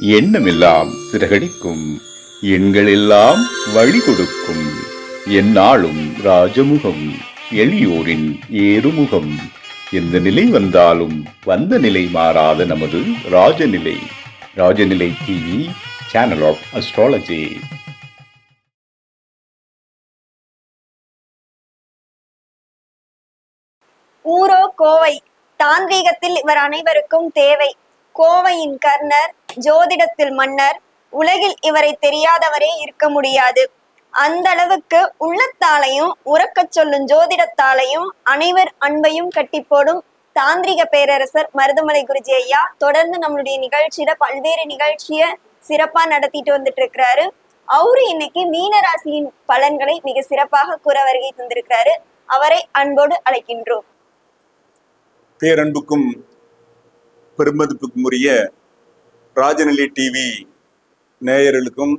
எண்ணமெல்லாம் சிறகடிக்கும். எண்களெல்லாம் வழி கொடுக்கும் எந்நாளும் ராஜமுகம் எளியோரின் ஏறுமுகம். எந்த நிலை வந்தாலும் வந்த நிலை மாறாத நமது Rajanilai. Rajanilai TV channel of astrology ஊரோ Kovai தாந்திரீகத்தில் இவர் அனைவருக்கும் தேவை. கோவையின் கர்ணர் ஜோதிடத்தில் மன்னர் உலகில் இவரை தெரியாதவரே இருக்க முடியாது. அந்த அளவுக்கு உள்ளத்தாலையும் உறக்கச் சொல்லும் ஜோதிடத்தாலையும் அனைவர் அன்பையும் கட்டி போடும் தாந்திரிக பேரரசர் மருதமலை குருஜி ஐயா தொடர்ந்து நம்மளுடைய நிகழ்ச்சியில பல்வேறு நிகழ்ச்சிய சிறப்பா நடத்திட்டு வந்துட்டு இருக்கிறாரு அவரு இன்னைக்கு மீனராசியின் பலன்களை மிக சிறப்பாக கூற வருகை தந்திருக்கிறாரு. அவரை அன்போடு அழைக்கின்றோம். பேரன்புக்கும் பெருமதிப்புக்கும் உரிய ராஜநிலை டிவி நேயர்களுக்கும்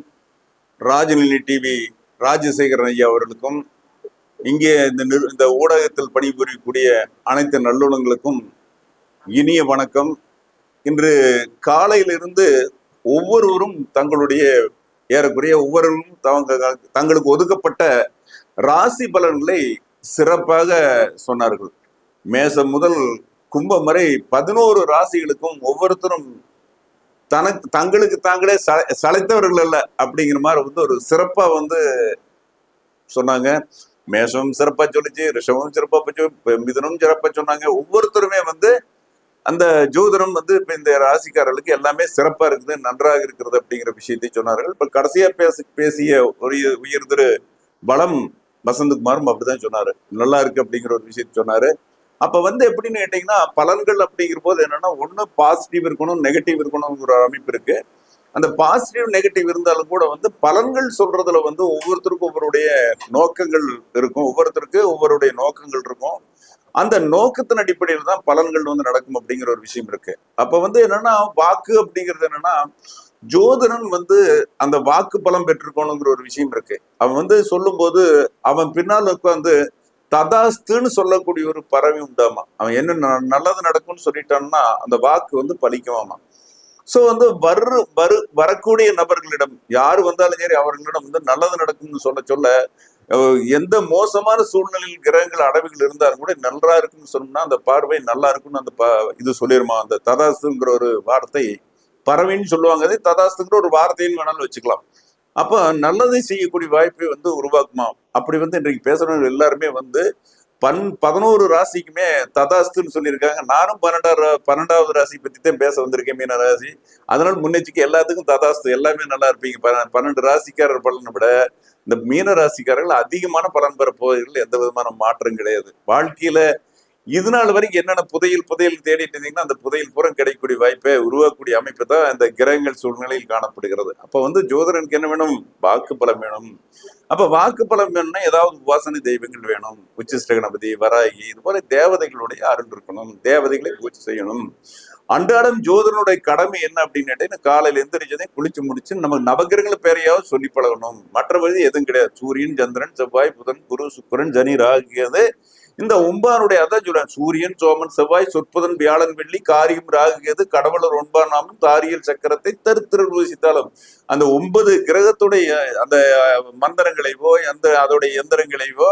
ராஜநிலை டிவி ராஜசேகரன் ஐயா அவர்களுக்கும் இங்கே இந்த நிறு- இந்த ஊடகத்தில் பணிபுரியக்கூடிய அனைத்து நல்லுணங்களுக்கும் இனிய வணக்கம். இன்று காலையிலிருந்து ஒவ்வொருவரும் தங்களுடைய ஏறக்குறைய ஒவ்வொருவரும் தங்க தங்களுக்கு ஒதுக்கப்பட்ட ராசி பலன்களை சிறப்பாக சொன்னார்கள். மேசம் முதல் கும்பம் வரை பதினோரு ராசிகளுக்கும் ஒவ்வொருத்தரும் தனக்கு தங்களுக்கு தாங்களே சளைத்தவர்கள் அல்ல அப்படிங்கிற மாதிரி வந்து ஒரு சிறப்பா வந்து சொன்னாங்க. மேஷமும் சிறப்பா சொல்லிச்சு ரிஷமும் சிறப்பா சொல்லி மிதனும் சிறப்பா சொன்னாங்க. ஒவ்வொருத்தருமே வந்து அந்த ஜோதிடம் வந்து இப்ப இந்த ராசிக்காரர்களுக்கு எல்லாமே சிறப்பா இருக்குது நன்றாக இருக்கிறது அப்படிங்கிற விஷயத்தை சொன்னார்கள். இப்ப கடைசியா பேசி பேசிய ஒரு உயர் திரு பலம் வசந்தகுமாரும் அப்படிதான் சொன்னாரு. நல்லா இருக்கு அப்படிங்கிற ஒரு விஷயத்தை சொன்னாரு. அப்ப வந்து எப்படின்னு கேட்டீங்கன்னா பலன்கள் அப்படிங்கிற போது என்னன்னா ஒண்ணு பாசிட்டிவ் இருக்கணும் நெகட்டிவ் இருக்கணுங்கிற ஒரு அமைப்பு இருக்கு. அந்த பாசிட்டிவ் நெகட்டிவ் இருந்தாலும் கூட வந்து பலன்கள் சொல்றதுல வந்து ஒவ்வொருத்தருக்கும் ஒவ்வொருடைய நோக்கங்கள் இருக்கும். ஒவ்வொருத்தருக்கு ஒவ்வொருடைய நோக்கங்கள் இருக்கும். அந்த நோக்கத்தின் அடிப்படையில் தான் பலன்கள் வந்து நடக்கும் அப்படிங்கிற ஒரு விஷயம் இருக்கு. அப்ப வந்து என்னன்னா வாக்கு அப்படிங்கிறது என்னன்னா ஜோதிடன் வந்து அந்த வாக்கு பலம் பெற்றிருக்கணுங்கிற ஒரு விஷயம் இருக்கு. அவன் வந்து சொல்லும்போது அவன் பின்னால் உட்காந்து ததாஸ்துன்னு சொல்லக்கூடிய ஒரு பறவை உண்டாமா? அவன் என்ன ந- நல்லது நடக்கும்னு சொல்லிட்டான்னா அந்த வாக்கு வந்து பலிக்குமாமா சோ வந்து வரு வரு வரக்கூடிய நபர்களிடம் யாரு வந்தாலும் சரி அவர்களிடம் வந்து நல்லது நடக்கும்னு சொல்ல சொல்ல எந்த மோசமான சூழ்நிலையில் கிரகங்கள் அடவுகள் இருந்தாலும் கூட நல்லா இருக்கும்னு சொன்னோம்னா அந்த பார்வை நல்லா இருக்கும்னு அந்த ப- இது சொல்லிருமா அந்த ததாஸ்துங்கிற ஒரு வார்த்தை பறவைன்னு சொல்லுவாங்க. அதே ததாஸ்துங்கிற ஒரு வார்த்தைன்னு வேணாலும் வச்சுக்கலாம். அப்ப நல்லதை செய்யக்கூடிய வாய்ப்பை வந்து உருவாக்குமா? அப்படி வந்து இன்றைக்கு பேசுறவங்க எல்லாருமே வந்து பன் பதினோரு ராசிக்குமே ததாஸ்துன்னு சொல்லியிருக்காங்க. நானும் பன்னெண்டாவது பன்னெண்டாவது ராசி பத்தி தான் பேச வந்திருக்கேன் மீன ராசி. அதனால முன்னெச்சரிக்கை எல்லாத்துக்கும் ததாஸ்து. எல்லாமே நல்லா இருப்பீங்க. பன்னெண்டு ராசிக்காரர் பலனை விட இந்த மீன ராசிக்காரர்கள் அதிகமான பலன் பெற போவதில் எந்த விதமான மாற்றம் கிடையாது. வாழ்க்கையில இது நாள் வரைக்கும் என்னென்ன புதையல் புதையல் தேடிட்டு இருந்தீங்கன்னா அந்த புதையல் புறம் கிடைக்கக்கூடிய வாய்ப்பை உருவாக்கக்கூடிய அமைப்பு தான் இந்த கிரகங்கள் சூழ்நிலையில் காணப்படுகிறது. அப்ப வந்து ஜோதிடனுக்கு என்ன வேணும்? வாக்கு பலம் வேணும். அப்ப வாக்கு பலம் வேணும்னா ஏதாவது உபாசனை தெய்வங்கள் வேணும். உச்சிஷ்ட கணபதி வராகி இது போல தேவதைகளுடைய அருள் இருக்கணும். தேவதைகளை பூஜை செய்யணும். அன்றாடம் ஜோதரனுடைய கடமை என்ன அப்படின்னு கேட்டீங்கன்னா காலையில எந்திரிச்சதே குளிச்சு முடிச்சு நம்ம நவகிரகங்கள் பேரையாவது சொல்லி பழகணும். மற்றபடி எதுவும் கிடையாது. சூரியன் சந்திரன் செவ்வாய் புதன் குரு சுக்கிரன் சனி ராகியது இந்த ஒன்பானுடைய அதான் சொல்றேன். சூரியன் சோமன் செவ்வாய் சொற்பதன் வியாழன் வெள்ளி காரியம் ராகுகேது கடவுளர் ஒன்பதாம் நாமும் தாரியல் சக்கரத்தை தருத்திரசித்தாலும் அந்த ஒன்பது கிரகத்துடைய அந்த மந்திரங்களைவோ அந்த அதோடைய எந்திரங்களைவோ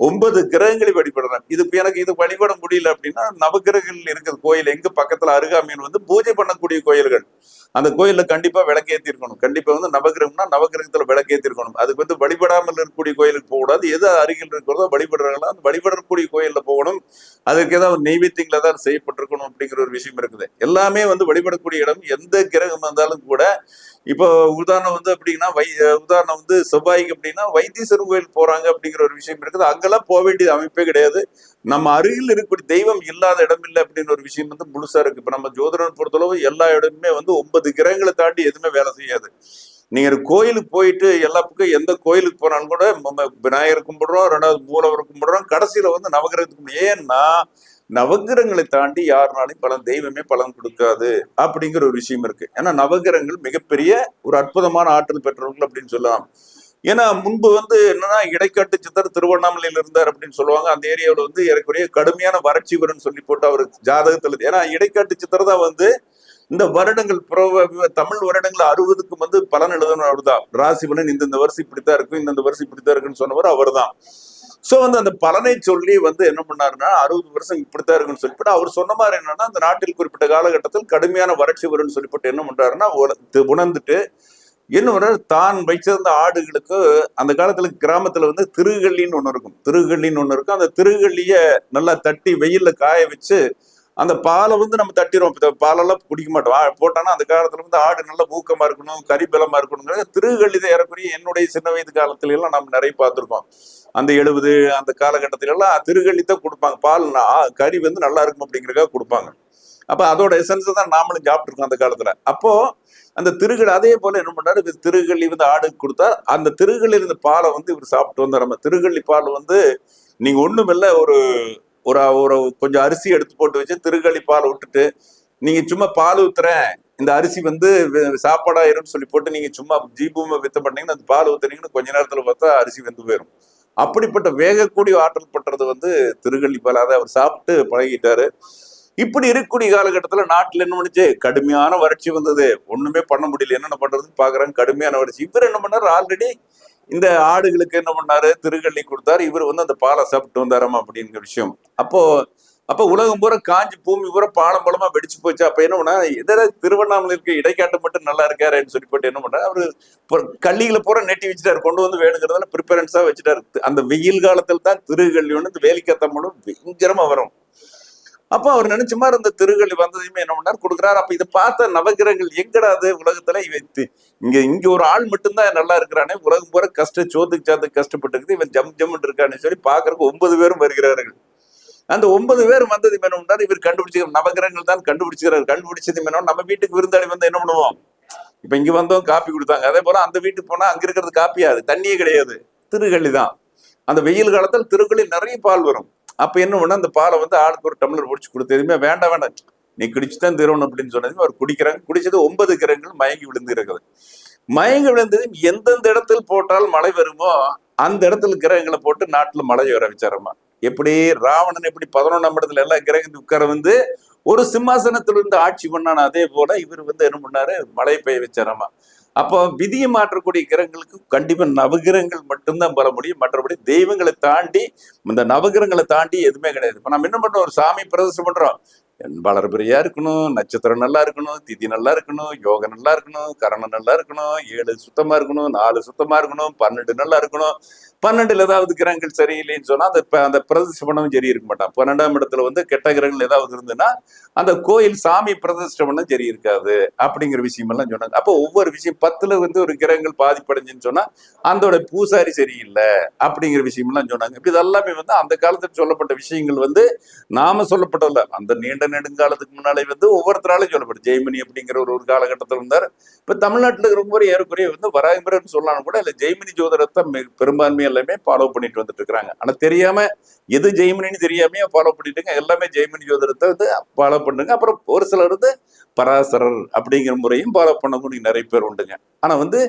ஒன்பது கிரகங்களை வழிபடுறேன் இது எனக்கு இது வழிபட முடியல அப்படின்னா நவகிரகங்கள் இருக்கிற கோயில் எங்க பக்கத்துல அருகாமையில் வந்து பூஜை பண்ணக்கூடிய கோயில்கள். அந்த கோயிலில் கண்டிப்பாக விளக்கேற்றிருக்கணும் கண்டிப்பாக வந்து நவகிரகம்னா நவகிரகத்தில் விளக்கேற்றிருக்கணும் அதுக்கு வந்து வழிபடாமல் இருக்கக்கூடிய கோயிலுக்கு போகக்கூடாது. எது அருகில் இருக்கிறதோ வழிபடுறாங்களோ அந்த வழிபடக்கூடிய கோயிலில் போகணும். அதுக்கு ஏதாவது நெய்வேத்தியங்கள் தான் செய்யப்பட்டிருக்கணும் அப்படிங்கிற ஒரு விஷயம் இருக்குது. எல்லாமே வந்து வழிபடக்கூடிய இடம். எந்த கிரகம் வந்தாலும் கூட இப்போ உதாரணம் வந்து அப்படின்னா வை உதாரணம் வந்து செவ்வாய்க்கு அப்படின்னா வைத்தீஸ்வரர் கோயில் போறாங்க அப்படிங்கிற ஒரு விஷயம் இருக்குது. அங்கெல்லாம் போக வேண்டிய அமைப்பே கிடையாது. நம்ம அருகில் இருக்கக்கூடிய தெய்வம் இல்லாத இடம் இல்லை அப்படின்னு ஒரு விஷயம் வந்து முழுசா இருக்கு. இப்போ நம்ம ஜோதிடன் பொறுத்தளவு எல்லா இடமுமே வந்து ஒன்பது கிரகங்களை தாண்டி எதுவுமே வேலை செய்யாது. நீங்க ஒரு கோயிலுக்கு போயிட்டு எல்லா பக்கம் எந்த கோயிலுக்கு போனாலும் கூட நம்ம விநாயகர் கும்பிடுறோம் ரெண்டாவது மூலவர் கும்பிடுறோம் கடைசியில வந்து நவகிரகத்துக்கு ஏன்னா நவகிரகங்களை தாண்டி யாருனாலையும் பலன் தெய்வமே பலன் கொடுக்காது அப்படிங்கிற ஒரு விஷயம் இருக்கு. ஏன்னா நவகிரகங்கள் மிகப்பெரிய ஒரு அற்புதமான ஆற்றல் பெற்றவர்கள் அப்படின்னு சொல்லலாம். ஏன்னா முன்பு வந்து என்னன்னா இடைக்காட்டு சித்தர் திருவண்ணாமலையில இருந்தார் அப்படின்னு சொல்லுவாங்க. அந்த ஏரியாவில் வந்து ஏறக்குறைய கடுமையான வறட்சி வரும்னு சொல்லி போட்டு அவர் ஜாதகத்தில் ஏன்னா இடைக்காட்டு சித்தர் தான் வந்து இந்த வருடங்கள் புற- தமிழ் வருடங்கள் அறுபதுக்கு வந்து பலன் எழுதணும் அவர்தான் ராசி பலன் இந்தந்த வருஷம் இப்படித்தான் இருக்கும் இந்தந்த வருஷம் இப்படித்தான் இருக்குன்னு சொன்னவர் அவர்தான். சோ வந்து அந்த பலனை சொல்லி வந்து என்ன பண்ணாருன்னா அறுபது வருஷம் இப்படித்தான் இருக்குன்னு சொல்லிட்டு அவர் சொன்ன மாதிரி என்னன்னா அந்த நாட்டில் குறிப்பிட்ட காலகட்டத்தில் கடுமையான வறட்சி வரும்னு சொல்லிப்பட்டு என்ன பண்றாருன்னா உணர்ந்துட்டு என்ன தான் வைச்சிருந்த ஆடுகளுக்கு அந்த காலத்துல கிராமத்துல வந்து திருகள்ளின்னு ஒண்ணு இருக்கும். திருகள்ளின்னு ஒண்ணு இருக்கும். அந்த திருகள்ளிய நல்லா தட்டி வெயில்ல காய வச்சு அந்த பாலை வந்து நம்ம தட்டிடுவோம் இப்போ பாலெல்லாம் குடிக்க மாட்டோம். போட்டோன்னா அந்த காலத்துல வந்து ஆடு நல்லா ஊக்கமா இருக்கணும் கரிபலமா இருக்கணுங்கிறது திருகள்ளிதை ஏறக்குறைய என்னுடைய சின்ன வயது காலத்துல எல்லாம் நம்ம நிறைய பார்த்துருக்கோம். அந்த எழுபது அந்த காலகட்டத்தில எல்லாம் திருகள்ளி தான் கொடுப்பாங்க. பால் கறி வந்து நல்லா இருக்கும் அப்படிங்கறதுக்காக கொடுப்பாங்க. அப்போ அதோட எசன்ஸ் தான் நாமளும் சாப்பிட்ருக்கோம் அந்த காலத்துல. அப்போ அந்த திருகள் அதே போல என்ன பண்ணாரு? இவர் திருகள்ளி வந்து ஆடுக்கு கொடுத்தா அந்த திருகளில் இருந்த பாலை வந்து இவர் சாப்பிட்டு வந்தார். நம்ம திருகள்ளி பால் வந்து நீங்க ஒண்ணுமில்ல ஒரு ஒரு ஒரு கொஞ்சம் அரிசி எடுத்து போட்டு வச்சு திருகள்ளி பால் விட்டுட்டு நீங்க சும்மா பால் ஊத்துறேன். இந்த அரிசி வந்து சாப்பாடாயிரும்னு சொல்லி போட்டு நீங்க சும்மா ஜீபூமை வித்த பண்ணீங்கன்னா அந்த பால் ஊத்துனீங்கன்னு கொஞ்ச நேரத்துல பார்த்தா அரிசி வந்து போயிடும் அப்படிப்பட்ட வேகக்கூடிய ஆற்றல் பண்றது வந்து திருகள்ளி அதை அவர் சாப்பிட்டு பழகிட்டாரு. இப்படி இருக்கக்கூடிய காலகட்டத்துல நாட்டில் என்ன பண்ணுச்சு? கடுமையான வறட்சி வந்தது. ஒண்ணுமே பண்ண முடியல. என்னென்ன பண்றதுன்னு பாக்குறாங்க. கடுமையான வறட்சி. இவர் என்ன பண்ணாரு? ஆல்ரெடி இந்த ஆடுகளுக்கு என்ன பண்ணாரு? திருகள்ளி கொடுத்தாரு. இவர் வந்து அந்த பாலை சாப்பிட்டு வந்தாராமா அப்படிங்கிற விஷயம். அப்போ அப்ப உலகம் பூரா காஞ்சி பூமி பூரா பாலம் பலமா வெடிச்சு போச்சு. அப்ப என்ன பண்ணா எதிர திருவண்ணாமலை இருக்க இடைக்காட்டு மட்டும் நல்லா இருக்காருன்னு சொல்லி போட்டு என்ன பண்ணாரு அவரு கள்ளிகளை பூரா நெட்டி வச்சுட்டாரு. கொண்டு வந்து வேணுங்கிறதால ப்ரிப்பரன்ஸா வச்சுட்டாரு. அந்த வெயில் காலத்தில் தான் திருகள்ளி ஒன்று இந்த வேலிக்கத்தம்மனும் பயங்கரமா வரும். அப்போ அவர் நினைச்ச மாதிரி இந்த திருகள்ளி வந்ததையுமே என்ன பண்ணார் கொடுக்குறாரு. அப்ப இதை பார்த்த நவகிரகங்கள் எங்கடா அது உலகத்துல? இவன் இங்க இங்க ஒரு ஆள் மட்டும்தான் நல்லா இருக்கிறானே. உலகம் பூரா கஷ்ட சோத்துக்கு சாத்துக்கு கஷ்டப்பட்டு இவன் ஜம் ஜம்னு இருக்கான்னு சொல்லி பாக்குறதுக்கு ஒன்பது பேரும் வருகிறார்கள். அந்த ஒன்பது பேர் வந்தது என்ன பண்ணாரு இவர் கண்டுபிடிச்சு நவகிரகங்கள் தான் கண்டுபிடிச்சிக்கிறார். கண்டுபிடிச்சது என்ன நம்ம வீட்டுக்கு விருந்தாளி வந்து என்ன பண்ணுவோம்? இப்ப இங்க வந்தோம் காப்பி கொடுத்தாங்க. அதே போல அந்த வீட்டுக்கு போனா அங்க இருக்கிறது காப்பியாது தண்ணியே கிடையாது. திருகள்ளி தான். அந்த வெயில் காலத்தில் திருகளில் நிறைய பால் வரும். அப்ப என்ன பண்ண அந்த பாலை வந்து ஆளுக்கு ஒரு டம்ளர் பிடிச்சி கொடுத்து எதுவுமே வேண்டாம் வேண்டாம். நீ குடிச்சுதான் திருவணும் அப்படின்னு சொன்னது அவர் குடிக்கிறாங்க. குடிச்சது ஒன்பது கிரகங்கள் மயங்கி விழுந்து இருக்குது. மயங்கி விழுந்தது எந்தெந்த இடத்தில் போட்டால் மழை வருமோ அந்த இடத்துல கிரகங்களை போட்டு நாட்டுல மழை வர வச்சாரம்மா. எப்படி ராவணன் எப்படி பதினொன்றாம் இடத்துல எல்லாம் கிரகத்து உட்கார வந்து ஒரு சிம்மாசனத்திலிருந்து ஆட்சி பண்ணான அதே போல இவர் வந்து என்ன பண்ணாரு? மழை பெய்ய வச்சாராமா அப்போ விதியை மாற்றக்கூடிய கிரகங்களுக்கு கண்டிப்பா நவகிரகங்கள் மட்டும்தான் பெற முடியும். மற்றபடி தெய்வங்களை தாண்டி இந்த நவகிரகங்களை தாண்டி எதுவுமே கிடையாது. இப்போ நம்ம என்ன பண்றோம்? ஒரு சாமி பிரதர்ஷனம் பண்றோம். வளர்பிரியா இருக்கணும் நட்சத்திரம் நல்லா இருக்கணும் திதி நல்லா இருக்கணும் யோகம் நல்லா இருக்கணும் கரணம் நல்லா இருக்கணும் ஏழு சுத்தமா இருக்கணும் நாலு சுத்தமா இருக்கணும் பன்னெண்டு நல்லா இருக்கணும். பன்னெண்டுல ஏதாவது கிரகங்கள் சரியில்லைன்னு சொன்னா அந்த அந்த பிரதிஷ்டை பண்ணவும் சரி இருக்க மாட்டான். பன்னெண்டாம் இடத்துல வந்து கெட்ட கிரகங்கள் ஏதாவது இருந்ததுன்னா அந்த கோயில் சாமி பிரதிஷ்டை பண்ண சரி இருக்காது அப்படிங்கிற விஷயம் எல்லாம் சொன்னாங்க. அப்போ ஒவ்வொரு விஷயம் பத்துல வந்து ஒரு கிரகங்கள் பாதிப்படைஞ்சுன்னு சொன்னா அதோட பூசாரி சரியில்லை அப்படிங்கிற விஷயம் எல்லாம் சொன்னாங்க. இப்ப இதெல்லாமே வந்து அந்த காலத்துல சொல்லப்பட்ட விஷயங்கள் வந்து நாம சொல்லப்பட்டதில்ல. அந்த நீண்ட நெடுங்காலத்துக்கு முன்னாலே வந்து ஒவ்வொருத்தராலையும் சொல்லப்படும் ஜெய்மணி அப்படிங்கிற ஒரு ஒரு காலகட்டத்தில் இருந்தார். இப்ப தமிழ்நாட்டில் இருக்கிறவங்க ஏறக்குறைய வந்து வராயம்பரன்னு சொல்லலாம் கூட இல்ல. ஜெய்மணி ஜோதிடத்தை மிக- எல்லாமே ஃபாலோ பண்ணிட்டு வந்துட்டு இருக்காங்க. ஆனா தெரியாம எது ஜெய்மனின்னு தெரியாமயே ஃபாலோ பண்ணிட்டு எல்லாமே ஜெய்மனி ஜோதிடத்தை வந்து ஃபாலோ பண்ணுங்க. அப்புறம் ஒரு சிலர் வந்து பராசரர் அப்படிங்கிற முறையும் ஃபாலோ பண்ணக்கூடிய நிறைய பேர் உண்டுங்க. ஆனா வந்து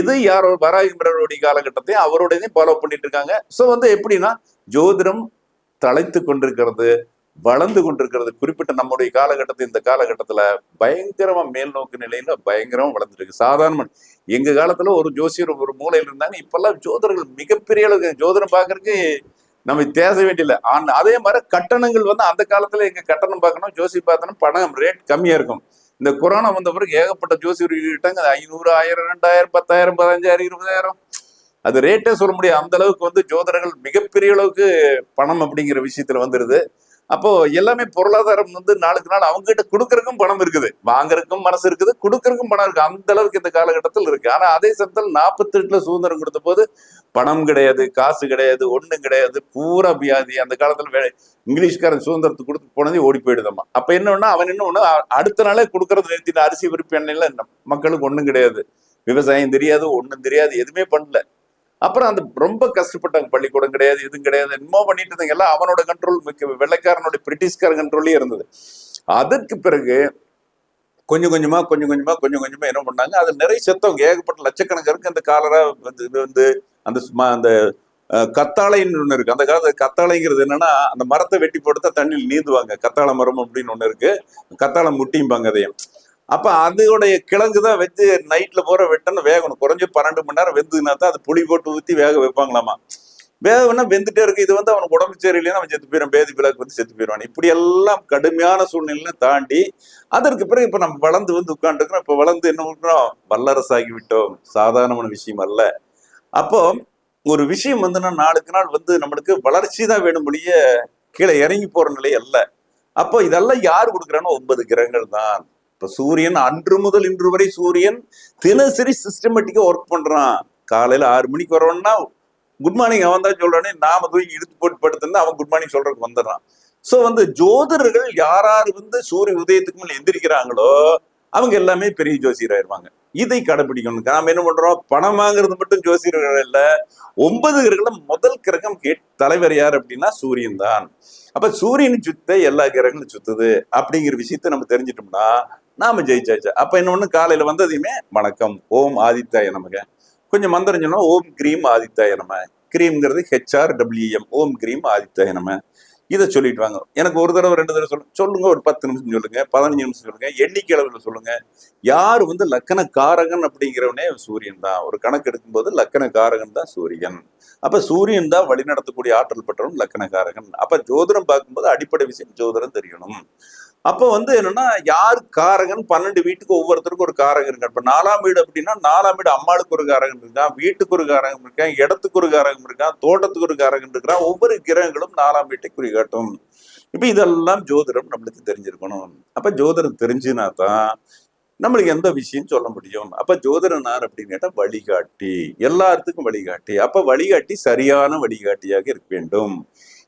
எது யாரோ வராகிமரருடைய காலகட்டத்தையும் அவருடையதையும் ஃபாலோ பண்ணிட்டு இருக்காங்க. ஸோ வந்து எப்படின்னா ஜோதிடம் தலைத்து கொண்டிருக்கிறது. வளர்ந்து கொண்டிருக்கிறது. குறிப்பிட்ட நம்முடைய காலகட்டத்தில் இந்த காலகட்டத்துல பயங்கரமா மேல் நோக்கு நிலையில பயங்கரமா வளர்ந்துருக்கு. சாதாரண எங்க காலத்துல ஒரு ஜோசியர் ஒரு மூலையில இருந்தாங்க. இப்போல்லாம் ஜோதர்கள் மிகப்பெரிய அளவுக்கு ஜோதிடம் பார்க்கறதுக்கு நம்ம தேச வேண்டியதில்லை ஆனா அதே மாதிரி கட்டணங்கள் வந்து அந்த காலத்துல எங்க கட்டணம் பார்க்கணும் ஜோசி பார்த்தோம்னா பணம் ரேட் கம்மியா இருக்கும். இந்த கொரோனா வந்த பிறகு ஏகப்பட்ட ஜோசியர் வெளியிட்டாங்க அது ஐநூறு ஆயிரம் ரெண்டாயிரம் பத்தாயிரம் பதினஞ்சாயிரம் இருபதாயிரம். அது ரேட்டே சொல்ல முடியாது. அந்த அளவுக்கு வந்து ஜோதிடர்கள் மிகப்பெரிய அளவுக்கு பணம் அப்படிங்கிற விஷயத்துல வந்துருது. அப்போ எல்லாமே பொருளாதாரம் வந்து நாளுக்கு நாள் அவங்க கிட்ட கொடுக்கறதுக்கும் பணம் இருக்குது. வாங்குறதுக்கும் மனசு இருக்குது கொடுக்கறதுக்கும் பணம் இருக்கு அந்த அளவுக்கு இந்த காலகட்டத்தில் இருக்கு. ஆனா அதே சமயத்தில் நாற்பத்தி எட்டுல சுதந்திரம் கொடுத்த போது பணம் கிடையாது காசு கிடையாது ஒண்ணும் கிடையாது. பூரா வியாதி. அந்த காலத்துல இங்கிலீஷ்காரன் சுதந்திரத்துக்கு கொடுத்து போனதே ஓடி போயிடுதம்மா. அப்ப என்ன அவன் என்ன ஒண்ணு? அடுத்த நாளே கொடுக்கறது நிறுத்தின அரிசி விருப்ப எண்ணெய்ல மக்களுக்கு ஒண்ணும் கிடையாது. விவசாயம் தெரியாது ஒண்ணும் தெரியாது எதுவுமே பண்ணல. அப்புறம் அந்த ரொம்ப கஷ்டப்பட்டாங்க பள்ளிக்கூடம் கிடையாது இதுவும் கிடையாது என்னமோ பண்ணிட்டு இருந்தாங்க எல்லாம் அவனோட கண்ட்ரோல் வெள்ளைக்காரனோட பிரிட்டிஷ்கார கண்ட்ரோல்லே இருந்தது. அதற்கு பிறகு கொஞ்சம் கொஞ்சமா கொஞ்சம் கொஞ்சமா கொஞ்சம் கொஞ்சமா என்ன பண்ணாங்க? அது நிறைய செத்தவங்க ஏகப்பட்ட லட்சக்கணக்கருக்கு அந்த காலரா வந்து இது வந்து அந்த அந்த கத்தாழைன்னு ஒன்று இருக்கு. அந்த காலத்துல கத்தாழைங்கிறது என்னன்னா அந்த மரத்தை வெட்டி போட்டு தான் தண்ணியில் நீந்துவாங்க. கத்தாழை மரம் அப்படின்னு ஒன்று இருக்கு. கத்தாழை முட்டியும்பாங்க அதையும். அப்ப அதோடைய கிழங்கு தான் வச்சு நைட்ல போற வெட்டணும் வேகணும். குறைஞ்சு பன்னெண்டு மணி நேரம் வெந்ததுன்னா தான் அது புளி போட்டு ஊற்றி வேக வைப்பாங்களாமா? வேகனா வெந்துட்டே இருக்கு. இது வந்து அவனுக்கு உடம்பு சரியில்லைன்னா அவன் செத்து போயிடும் பேதி பிளாக் வந்து செத்து போயிடுவான். இப்படி எல்லாம் கடுமையான சூழ்நிலை தாண்டி அதற்கு பிறகு இப்ப நம்ம வளர்ந்து வந்து உட்காந்துருக்கிறோம் இப்ப வளர்ந்து என்ன பண்றோம்? வல்லரசாகி விட்டோம் சாதாரணமான விஷயம் அல்ல. அப்போ ஒரு விஷயம் வந்துன்னா நாளுக்கு நாள் வந்து நம்மளுக்கு வளர்ச்சி தான் வேணும் ஒழிய கீழே இறங்கி போற நிலை அல்ல. அப்போ இதெல்லாம் யார் கொடுக்குறானோ? ஒன்பது கிரகங்கள் தான். இப்ப சூரியன் அன்று முதல் இன்று வரை சூரியன் தினசரி சிஸ்டமேட்டிக்கா ஒர்க் பண்றான். காலையில ஆறு மணிக்கு வரோம்னா குட் மார்னிங் அவன் தான் சொல்றானே நாம தூக்கி இழுத்து போட்டு படுத்திருந்தா அவன் குட் மார்னிங் சொல்றதுக்கு வந்துடுறான். சோ வந்து ஜோதிடர்கள் யார் யார் வந்து சூரிய உதயத்துக்கு மேல எந்திரிக்கிறாங்களோ அவங்க எல்லாமே பெரிய ஜோசியராயிருவாங்க இதை கடைபிடிக்கணும். நாம என்ன பண்றோம்? பணம் வாங்குறது மட்டும் ஜோசியர்கள் இல்ல ஒன்பது கிரகம் முதல் கிரகம் தலைவர் யார் அப்படின்னா சூரியன் தான். அப்ப சூரியன் சுத்த எல்லா கிரகங்களும் சுத்துது. அப்படிங்கிற விஷயத்த நம்ம தெரிஞ்சிட்டோம்னா நாம ஜெயிச்சாச்சு? அப்ப என்ன ஒண்ணு? காலையில வந்ததையுமே வணக்கம். ஓம் ஆதித்தாய நமக. கொஞ்சம் மந்திரம் ஓம் கிரீம் ஆதித்தாய நம. கிரீம்ங்கிறது ஹெச்ஆர் டபிள்யூஎம் ஓம் கிரீம் ஆதித்தாய நம. இதை சொல்லிட்டு வாங்க. எனக்கு ஒரு தடவை ரெண்டு தடவை சொல்லுங்க. சொல்லுங்க ஒரு பத்து நிமிஷம் சொல்லுங்க பதினஞ்சு நிமிஷம் சொல்லுங்க எண்ணிக்கை அளவில் சொல்லுங்க. யார் வந்து லக்கண காரகன் அப்படிங்கிறவனே சூரியன் தான். ஒரு கணக்கு எடுக்கும்போது லக்கண காரகன் தான் சூரியன். அப்ப சூரியன் தான் வழி நடத்தக்கூடிய ஆற்றல் பெற்றவன் லக்கண காரகன் அப்ப ஜோதிடம் பார்க்கும்போது அடிப்படை விஷயம் ஜோதிடம் தெரியணும். அப்போ வந்து என்னன்னா யார் காரகன்? பன்னெண்டு வீட்டுக்கு ஒவ்வொருத்தருக்கும் ஒரு காரகம் இருக்கு இப்ப நாலாம் வீடு அப்படின்னா நாலாம் வீடு அம்மாளுக்கு ஒரு காரகம் இருக்கான் வீட்டுக்கு ஒரு காரகம் இருக்கான் இடத்துக்கு ஒரு காரகம் இருக்கான் தோட்டத்துக்கு ஒரு காரகம் இருக்கிறான் ஒவ்வொரு கிரகங்களும் நாலாம் வீட்டை குறிகாட்டும் இப்ப இதெல்லாம் ஜோதிடம் நம்மளுக்கு தெரிஞ்சிருக்கணும். அப்ப ஜோதிடம் தெரிஞ்சுனா தான் நம்மளுக்கு எந்த விஷயம் சொல்ல முடியும்? அப்ப ஜோதிடனார் அப்படின்னு கேட்டா வழிகாட்டி. எல்லாத்துக்கும் வழிகாட்டி. அப்ப வழிகாட்டி சரியான வழிகாட்டியாக இருக்க வேண்டும்.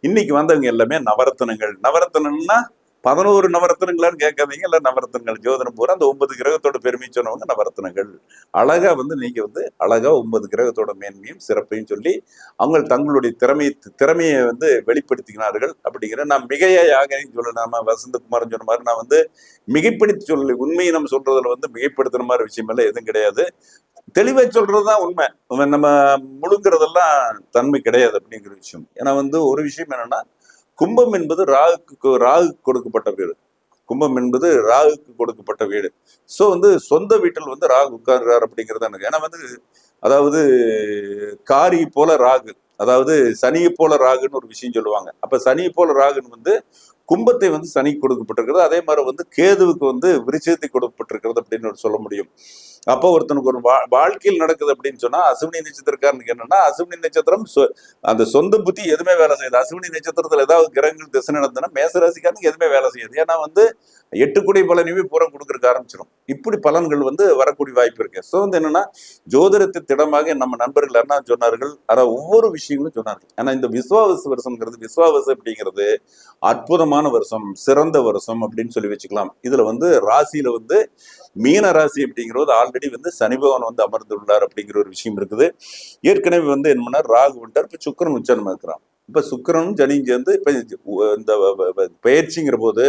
இன்னைக்கு வந்தவங்க எல்லாமே நவரத்தனங்கள். நவரத்தனம்னா பதினோரு நவரத்தனங்களான்னு கேட்காதீங்க. இல்லை நவரத்தனங்கள் ஜோதனம் பூரா அந்த ஒன்பது கிரகத்தோட பெருமை சொன்னவங்க நவரத்தனங்கள். அழகா வந்து நீங்க வந்து அழகா ஒன்பது கிரகத்தோட மேன்மையும் சிறப்பையும் சொல்லி அவங்க தங்களுடைய திறமை திறமையை வந்து வெளிப்படுத்தினார்கள் அப்படிங்கிற நான் மிகையாக சொல்ல நாம வசந்தகுமார் சொன்ன மாதிரி நான் வந்து மிகைப்படுத்தி சொல்லி உண்மையை நம்ம சொல்றதுல வந்து மிகைப்படுத்தின மாதிரி விஷயம் எல்லாம் எதுவும் கிடையாது. தெளிவாக சொல்றதுதான் உண்மை உண்மை. நம்ம முழுங்கிறதெல்லாம் தன்மை கிடையாது அப்படிங்கிற விஷயம். ஏன்னா வந்து ஒரு விஷயம் என்னன்னா கும்பம் என்பது ராகுக்கு ராகு கொடுக்கப்பட்ட வீடு. கும்பம் என்பது ராகுக்கு கொடுக்கப்பட்ட வீடு. ஸோ வந்து சொந்த வீட்டில் வந்து ராகு உட்கார்றார் அப்படிங்கிறது எனக்கு. ஏன்னா வந்து அதாவது காரி போல ராகு. அதாவது சனியை போல ராகுன்னு ஒரு விஷயம் சொல்லுவாங்க. அப்போ சனியை போல ராகுன்னு வந்து கும்பத்தை வந்து சனி கொடுக்கப்பட்டிருக்கிறது. அதே மாதிரி வந்து கேதுவுக்கு வந்து விருச்சத்தை கொடுக்கப்பட்டிருக்கிறது அப்படின்னு சொல்ல முடியும். அப்போ ஒருத்தனுக்கு ஒரு வா- வாழ்க்கையில் நடக்குது அப்படின்னு சொன்னா அசுவினி நட்சத்திரக்காரனுக்கு என்னன்னா அசுவினி நட்சத்திரம் சொ- அந்த சொந்த புத்தி எதுவுமே வேலை செய்யுது. அசுவினி நட்சத்திரத்துல ஏதாவது கிரகங்கள் திசை நடந்ததுன்னா மேசராசிக்காரனுக்கு எதுவுமே வேலை செய்யாது. ஏன்னா வந்து எட்டு கோடி பலனையுமே பூரம் கொடுக்கறதுக்கு ஆரம்பிச்சிடும் இப்படி பலன்கள் வந்து வரக்கூடிய வாய்ப்பு இருக்கு. ஸோ வந்து என்னன்னா ஜோதிடத்தை திடமாக நம்ம நண்பர்கள் என்ன சொன்னார்கள். ஆனா ஒவ்வொரு விஷயங்களும் சொன்னார்கள். ஆனா இந்த விஸ்வாவச வருஷம்ங்கிறது விஸ்வாவச அப்படிங்கிறது அற்புதமான வருஷம் சிறந்த வருஷம் அப்படின்னு சொல்லி வச்சுக்கலாம். இதுல வந்து ராசியில வந்து மீன ராசி அப்படிங்கிறது ஆல்ரெடி வந்து சனி பகவான் வந்து அமர்ந்துள்ளார் அப்படிங்கிற ஒரு விஷயம் இருக்குது. ஏற்கனவே வந்து என்ன பண்ணார்? ராகு விட்டார் இப்போ சுக்கரன் உச்சனம் இருக்கிறான் இப்போ சுக்கரனும் சனியும் சேர்ந்து இப்போ இந்த பயிற்சிங்கிற போது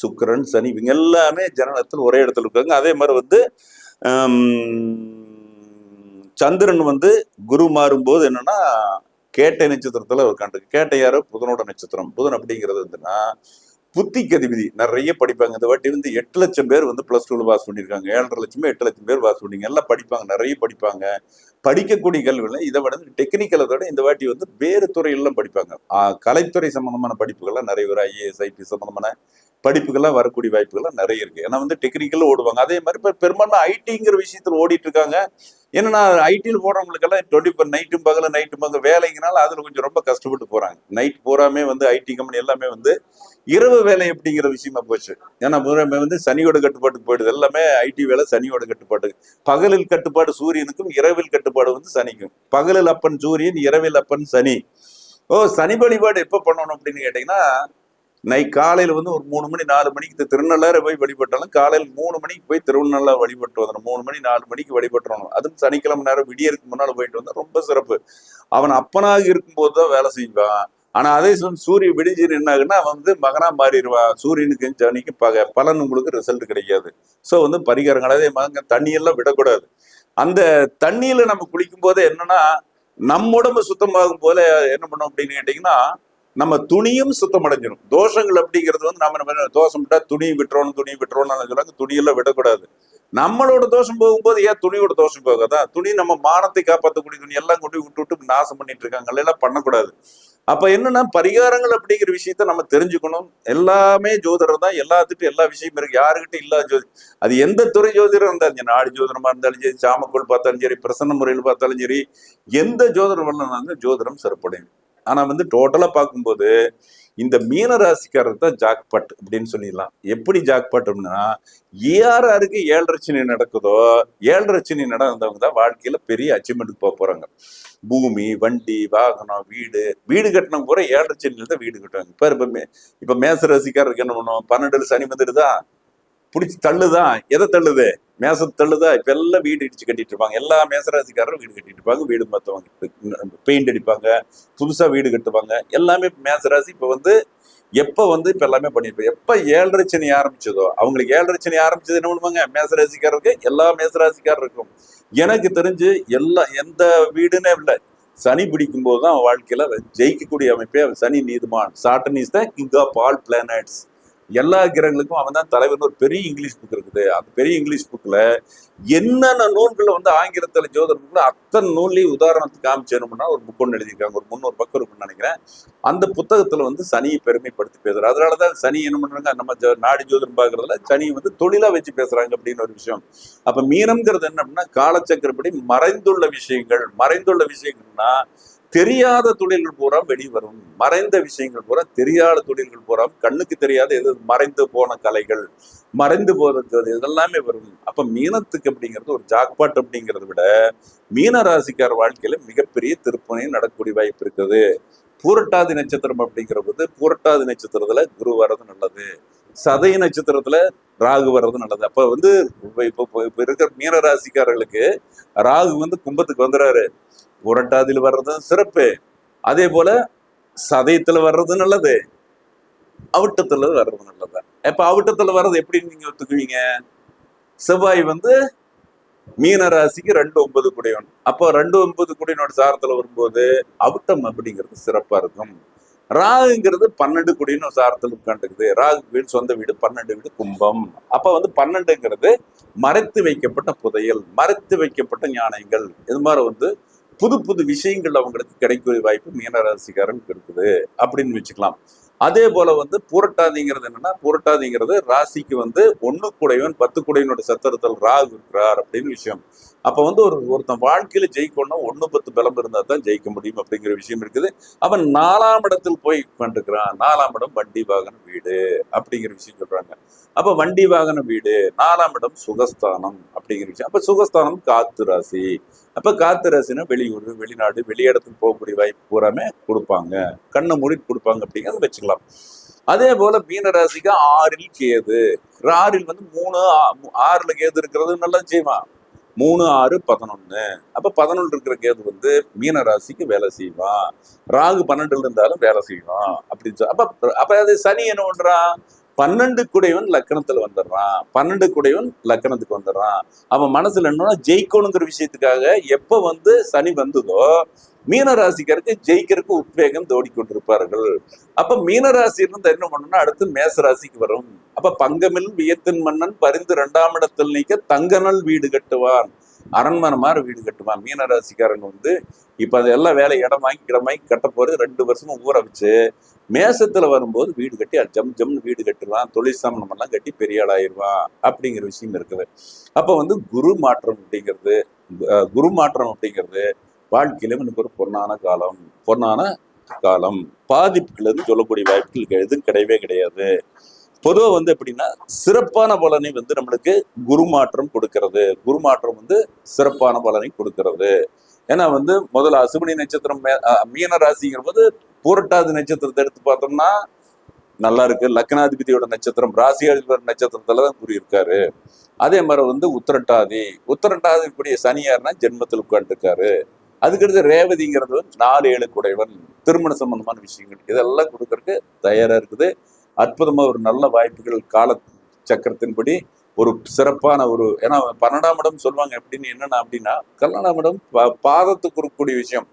சுக்கரன் சனி இவங்க எல்லாமே ஜனனத்தில் ஒரே இடத்துல இருக்காங்க. அதே மாதிரி வந்து சந்திரன் வந்து குரு மாறும்போது என்னன்னா கேட்டை நட்சத்திரத்தில் இருக்காண்டு கேட்டை யாரோ புதனோட நட்சத்திரம். புதன் அப்படிங்கிறது வந்துன்னா புத்திக்கு அதிபதி நிறைய படிப்பாங்க. இந்த வாட்டி வந்து எட்டு லட்சம் பேர் வந்து பிளஸ் டூல பாஸ் பண்ணியிருக்காங்க. ஏழரை லட்சமே எட்டு லட்சம் பேர் பாஸ் பண்ணிங்க. எல்லாம் படிப்பாங்க. நிறைய படிப்பாங்க. படிக்கக்கூடிய கல்வியில் இதை விட டெக்னிக்கலை விட இந்த வாட்டி வந்து வேறு துறையிலாம் படிப்பாங்க. ஆஹ் கலைத்துறை சம்பந்தமான படிப்புகள்லாம் நிறைய பேர் ஐஏஎஸ் ஐபி சம்பந்தமான படிப்புகள்லாம் வரக்கூடிய வாய்ப்புகள்லாம் நிறைய இருக்கு. ஏன்னா வந்து டெக்னிக்கல் ஓடுவாங்க. அதே மாதிரி இப்போ பெரும்பாலும் ஐடிங்கிற விஷயத்தில் ஓடிட்டு இருக்காங்க ஏன்னா ஐடியில் போறவங்களுக்கெல்லாம் டுவெண்ட்டி இப்போ நைட்டும் பகல நைட்டும் பகல் வேலைங்கனால அதில் கொஞ்சம் ரொம்ப கஷ்டப்பட்டு போகிறாங்க நைட் பூராமே வந்து ஐடி கம்பெனி எல்லாமே வந்து இரவு வேலை அப்படிங்கிற விஷயமா போச்சு. ஏன்னா முதலமை வந்து சனியோட கட்டுப்பாட்டுக்கு போயிடுது. எல்லாமே ஐடி வேலை சனியோட கட்டுப்பாட்டுக்கு. பகலில் கட்டுப்பாடு சூரியனுக்கும் இரவில் கட்டுப்பாடு வந்து சனிக்கும். பகலில் அப்பன் சூரியன் இரவில் அப்பன் சனி. ஓ சனி வழிபாடு எப்போ பண்ணணும் அப்படின்னு கேட்டிங்கன்னா நை காலையில் வந்து ஒரு மூணு மணி நாலு மணிக்கு இந்த திருநள்ளாறு போய் வழிபட்டாலும் காலையில் மூணு மணிக்கு போய் திருநள்ளா வழிபட்டு வந்துடும் மூணு மணி நாலு மணிக்கு வழிபட்டுறணும். அதுவும் சனிக்கிழமை நேரம் விடியறதுக்கு முன்னால் போயிட்டு வந்தால் ரொம்ப சிறப்பு. அவன் அப்பனாக இருக்கும்போது தான் வேலை செய்வான். ஆனால் அதே சமயம் சூரிய விடிஞ்சு என்ன ஆகுன்னா அவன் வந்து மகனாக மாறிடுவான். சூரியனுக்கு சனிக்கு பக பலன் உங்களுக்கு ரிசல்ட் கிடைக்காது. ஸோ வந்து பரிகாரங்கள் அதே மகங்க தண்ணியெல்லாம் விடக்கூடாது. அந்த தண்ணியில் நம்ம குளிக்கும் போது என்னன்னா நம்ம உடம்பு சுத்தமாகும் போல என்ன பண்ணோம் அப்படின்னு கேட்டிங்கன்னா நம்ம துணியும் சுத்தமடைஞ்சிடும் தோஷங்கள் அப்படிங்கிறது வந்து நம்ம நம்ம தோஷம் விட்டா துணி விட்டுறோம் துணி விட்டுறோம்னு சொல்லுவாங்க துணியெல்லாம் விடக்கூடாது. நம்மளோட தோஷம் போகும்போது ஏன் துணியோட தோஷம் போகாதா? துணி நம்ம மானத்தை காப்பாற்றக்கூடிய துணி எல்லாம் கொண்டு விட்டு விட்டு நாசம் பண்ணிட்டு இருக்காங்க. எல்லாம் பண்ணக்கூடாது. அப்ப என்னன்னா பரிகாரங்கள் அப்படிங்கிற விஷயத்த நம்ம தெரிஞ்சுக்கணும். எல்லாமே ஜோதிடர் தான். எல்லாத்துக்கும் எல்லா விஷயமும் இருக்கு. யாருக்கிட்ட இல்லாத ஜோதி அது எந்த துறை ஜோதிடம் இருந்தாலும் சரி, நாடு ஜோதிடமா இருந்தாலும் சரி சாமக்கோள் பார்த்தாலும் சரி பிரசன்ன முறையில் பார்த்தாலும் சரி எந்த ஜோதிடம் வரலாம் ஜோதிடம் சிறப்படையும் ஆனால் வந்து டோட்டலாக பார்க்கும்போது இந்த மீன ராசிக்காரர் தான் ஜாக்பாட் அப்படின்னு சொல்லிடலாம். எப்படி ஜாக்பாட் அப்படின்னா யார் யாருக்கு ஏழரை சனி நடக்குதோ ஏழரை சனி நடந்தவங்க தான் வாழ்க்கையில் பெரிய அச்சீவ்மெண்ட்டுக்கு போக போகிறாங்க பூமி வண்டி வாகனம் வீடு வீடு கட்டினவங்க பூரா ஏழரை சனியில தான் வீடு கட்டுவாங்க. இப்போ இப்போ மே- மேச ராசிக்காரருக்கு என்ன பண்ணுவோம்? பன்னெண்டு சனி வந்துடுதா? பிடிச்சி தள்ளுதான் எதை தள்ளுது? மேச தள்ளுதா? இப்போ எல்லாம் வீடு இடிச்சு கட்டிட்டு இருப்பாங்க. எல்லா மேசராசிக்காரரும் வீடு கட்டிட்டு இருப்பாங்க. வீடு மத்தவங்க. பெயிண்ட் அடிப்பாங்க. புதுசாக வீடு கட்டுவாங்க. எல்லாமே மேசராசி இப்போ வந்து எப்போ வந்து இப்போ எல்லாமே பண்ணியிருப்போம் எப்போ ஏழரை சனி ஆரம்பிச்சதோ அவங்களுக்கு ஏழரை சனி ஆரம்பிச்சது என்ன பண்ணுவாங்க? மேசராசிக்காரருக்கு எல்லா மேசராசிக்காரருக்கும் எனக்கு தெரிஞ்சு எல்லா எந்த வீடுன்னே இல்லை. சனி பிடிக்கும் போது தான் வாழ்க்கையில் ஜெயிக்கக்கூடிய அமைப்பே சனி நீதுமான். சாட்டனீஸ் தான் கிங் ஆஃப் ஆல் பிளானட்ஸ் எல்லா கிரகங்களுக்கும் அவன் தான் தலைவர்னு ஒரு பெரிய இங்கிலீஷ் புக் இருக்குது. அந்த பெரிய இங்கிலீஷ் புக்கில் என்னென்ன நூல்கள் வந்து ஆங்கிலத்தில் ஜோதிட புக்ல அத்தனை நூல்லையும் உதாரணத்துக்கு காமிச்சேனும்னா ஒரு புக் ஒன்று எழுதியிருக்காங்க. ஒரு முந்நூறு பக்கம் இருக்கும்னு நினைக்கிறேன். அந்த புத்தகத்தில் வந்து சனியை பெருமைப்படுத்தி பேசுறது அதனால தான் சனி என்ன பண்ணுறாங்க நம்ம ஜோ- நாடி ஜோதிடம் பாக்குறதுல சனியை வந்து தொழிலாக வச்சு பேசுகிறாங்க அப்படின்னு ஒரு விஷயம். அப்போ மீனம்ங்கிறது என்ன அப்படின்னா காலச்சக்கரப்படி மறைந்துள்ள விஷயங்கள். மறைந்துள்ள விஷயங்கள்னா தெரியாத தொழில்கள் பூரா வெளிவரும். மறைந்த விஷயங்கள் பூரா தெரியாத தொழில்கள் பூரா. கண்ணுக்கு தெரியாத எது? மறைந்து போன கலைகள் மறைந்து போறது இதெல்லாமே வரும். அப்ப மீனத்துக்கு அப்படிங்கிறது ஒரு ஜாக்பாட் அப்படிங்கிறத விட மீன ராசிக்கார வாழ்க்கையில மிகப்பெரிய திருப்பணி நடக்கக்கூடிய வாய்ப்பு இருக்குது. பூரட்டாதி நட்சத்திரம் அப்படிங்கிற போது பூரட்டாதி நட்சத்திரத்துல குரு வர்றது நல்லது. சதய நட்சத்திரத்துல ராகு வர்றது நல்லது. அப்ப வந்து இப்போ இப்போ இருக்கிற மீன ராசிக்காரர்களுக்கு ராகு வந்து கும்பத்துக்கு வந்துடுறாரு புரட்டாதியில் வர்றது சிறப்பு. அதே போல சதயத்துல வர்றது நல்லது. அவிட்டத்தில் வர்றது நல்லது. இப்ப அவிட்டத்தில் வர்றது எப்படின்னு நீங்க ஒத்துக்குவீங்க? செவ்வாய் வந்து மீன ராசிக்கு ரெண்டு ஒன்பது குடையவன் அப்போ ரெண்டு ஒன்பது குடையனோட சாரத்துல வரும்போது அவிட்டம் அப்படிங்கிறது சிறப்பா இருக்கும். ராகுங்கிறது பன்னெண்டு குடின்னு சாரத்தில் உட்காந்துக்குது ராகு வீடு சொந்த வீடு பன்னெண்டு வீடு கும்பம். அப்போ வந்து பன்னெண்டுங்கிறது மறைத்து வைக்கப்பட்ட புதையல் மறைத்து வைக்கப்பட்ட ஞானங்கள். இது மாதிரி வந்து புது புது விஷயங்கள் அவங்களுக்கு கிடைக்கக்கூடிய வாய்ப்பு மீனராசிக்காரனுக்கு இருக்குது அப்படின்னு வச்சுக்கலாம். அதே போல வந்து புரட்டாதிங்கிறது என்னன்னா புரட்டாதிங்கிறது ராசிக்கு வந்து ஒண்ணு கூடையவன் பத்து குடையனோட சத்திரத்தில் ராகு இருக்கிறார் அப்படின்னு விஷயம். அப்ப வந்து ஒரு ஒருத்தன் வாழ்க்கையில ஜெயிக்கணும்னா ஒண்ணு பத்து பலம் இருந்தா தான் ஜெயிக்க முடியும் அப்படிங்கிற விஷயம் இருக்குது. அவன் நாலாம் இடத்தில் போய் உட்காந்துருக்கிறான் நாலாம் இடம் வண்டி வாகன வீடு அப்படிங்கிற விஷயம் சொல்றாங்க. அப்ப வண்டி வாகன வீடு நாலாம் இடம் சுகஸ்தானம் அப்படிங்கிற விஷயம். அப்ப சுகஸ்தானம் காத்து ராசி. அப்ப காத்து ராசினா வெளியூர் வெளிநாடு வெளி இடத்துக்கு போகக்கூடிய வாய்ப்பு பூராமே கொடுப்பாங்க. கண்ணை மூடி கொடுப்பாங்க அப்படிங்கிறத வச்சுக்கலாம். அதே போல மீன ராசிக்கு ஆறில் கேது. ஆறில் வந்து மூணு ஆறுல கேது இருக்கிறது நல்லா செய்வான். மூணு ஆறு பதினொன்னு. அப்ப பதினொன்று இருக்கிற கேது வந்து மீன ராசிக்கு வேலை செய்வான் ராகு பன்னெண்டுல இருந்தாலும் வேலை செய்வான் அப்படின்னு சொல்லி அப்ப அப்ப அது சனி என்ன பண்றான் பன்னெண்டு குடையவன் லக்கணத்துல வந்துடுறான் பன்னெண்டு குடையவன் லக்கணத்துக்கு வந்துடுறான் அவன் மனசுல என்னன்னா ஜெயிக்கணுங்கிற விஷயத்துக்காக எப்ப வந்து சனி வந்ததோ மீனராசிக்காருக்கு ஜெயிக்கிறதுக்கு உத்வேகம் தோடிக்கொண்டிருப்பார்கள். அப்ப மீனராசி என்ன பண்ணணும்னா அடுத்து மேச ராசிக்கு வரும். அப்ப பங்கமில் வியத்தின் மன்னன் பரிந்து இரண்டாம் இடத்தில் நீக்க தங்கனல் வீடு கட்டுவான். அரண்மனை மாதிரி வீடு கட்டுவான். மீனராசிக்காரங்க வந்து இப்ப அதெல்லாம் வேலை இடம் வாங்கி இடம் வாங்கி கட்ட போறது ரெண்டு வருஷமும் ஊற வச்சு மேசத்துல வரும்போது வீடு கட்டி அது ஜம் ஜம்னு வீடு கட்டுவான். தொழில் ஸ்தாபனம் எல்லாம் கட்டி பெரிய ஆள் அப்படிங்கிற விஷயம் இருக்குது. அப்ப வந்து குரு மாற்றம் அப்படிங்கிறது குரு மாற்றம் அப்படிங்கிறது வாழ்க்கையில எனக்கு ஒரு பொன்னான காலம் பொன்னான காலம். பாதிப்புகள் சொல்லக்கூடிய வாய்ப்புகள் எதுவும் கிடையவே கிடையாது. பொதுவாக வந்து எப்படின்னா சிறப்பான பலனை வந்து நம்மளுக்கு குரு மாற்றம் கொடுக்கிறது. குரு மாற்றம் வந்து சிறப்பான பலனை கொடுக்கிறது. ஏன்னா வந்து முதல்ல அசுமணி நட்சத்திரம் மீன ராசிங்கிற போது பூரட்டாதி நட்சத்திரத்தை எடுத்து பார்த்தோம்னா நல்லா இருக்கு. லக்னாதிபதியோட நட்சத்திரம் ராசியாதிபதி நட்சத்திரத்துல தான் கூறியிருக்காரு அதே மாதிரி வந்து உத்திரட்டாதி. உத்திரட்டாதிக்குரிய சனியார்னா ஜென்மத்தில் உட்காந்துருக்காரு அதுக்கடுத்து ரேவதிங்கிறது வந்து நாலு ஏழு குடைவன் திருமண சம்பந்தமான விஷயங்கள். இதெல்லாம் கொடுக்கறதுக்கு தயாராக இருக்குது. அற்புதமாக ஒரு நல்ல வாய்ப்புகள் கால சக்கரத்தின்படி ஒரு சிறப்பான ஒரு ஏன்னா பன்னெண்டாம் இடம் சொல்லுவாங்க எப்படின்னு என்னென்ன அப்படின்னா கல்யாணம் இடம் பா- பாதத்துக்கு இருக்கக்கூடிய விஷயம்.